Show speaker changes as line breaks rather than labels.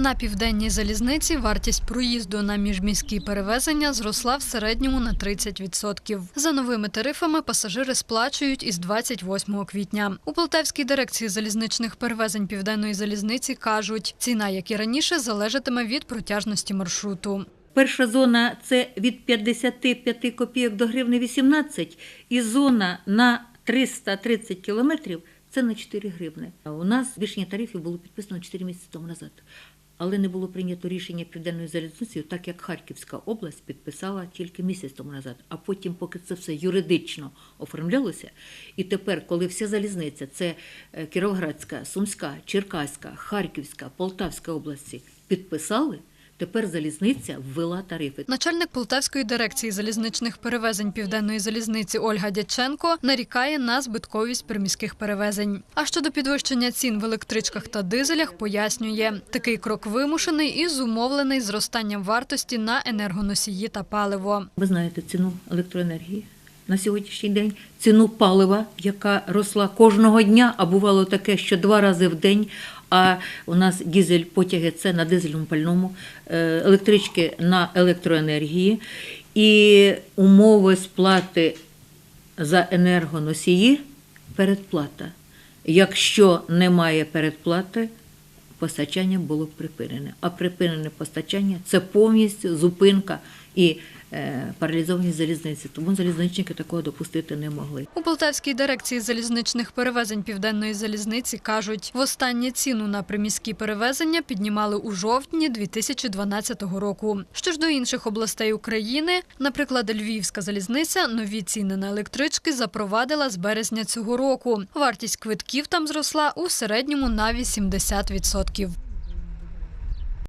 На південній залізниці вартість проїзду на міжміські перевезення зросла в середньому на 30%. За новими тарифами пасажири сплачують із 28 квітня. У Полтавській дирекції залізничних перевезень південної залізниці кажуть, ціна, як і раніше, залежатиме від протяжності маршруту.
Перша зона це від 55 копійок до гривни 18, і зона на 330 кілометрів це на 4 гривни. У нас збільшення тарифів було підписано 4 місяці тому назад. Але не було прийнято рішення південної залізниці, так як Харківська область підписала тільки місяць тому назад. А потім, поки це все юридично оформлялося, і тепер, коли вся залізниця, це е, Кіровоградська, Сумська, Черкаська, Харківська, Полтавська області підписали, тепер залізниця ввела тарифи.
Начальник Полтавської дирекції залізничних перевезень південної залізниці Ольга Дяченко нарікає на збитковість приміських перевезень. А щодо підвищення цін в електричках та дизелях, пояснює, такий крок вимушений і зумовлений зростанням вартості на енергоносії та паливо.
Ви знаєте ціну електроенергії на сьогоднішній день, ціну палива, яка росла кожного дня, а бувало таке, що два рази в день. А у нас дізель потяги це на дизельному пальному, е, електрички на електроенергії. І умови сплати за енергоносії передплата. Якщо немає передплати, постачання було припинене. А припинене постачання це повністю зупинка і паралізовані залізниці. Тому залізничники такого допустити не могли.
У Полтавській дирекції залізничних перевезень південної залізниці кажуть, востаннє ціну на приміські перевезення піднімали у жовтні 2012 року. Що ж до інших областей України, наприклад, Львівська залізниця нові ціни на електрички запровадила з березня цього року. Вартість квитків там зросла у середньому на 80%.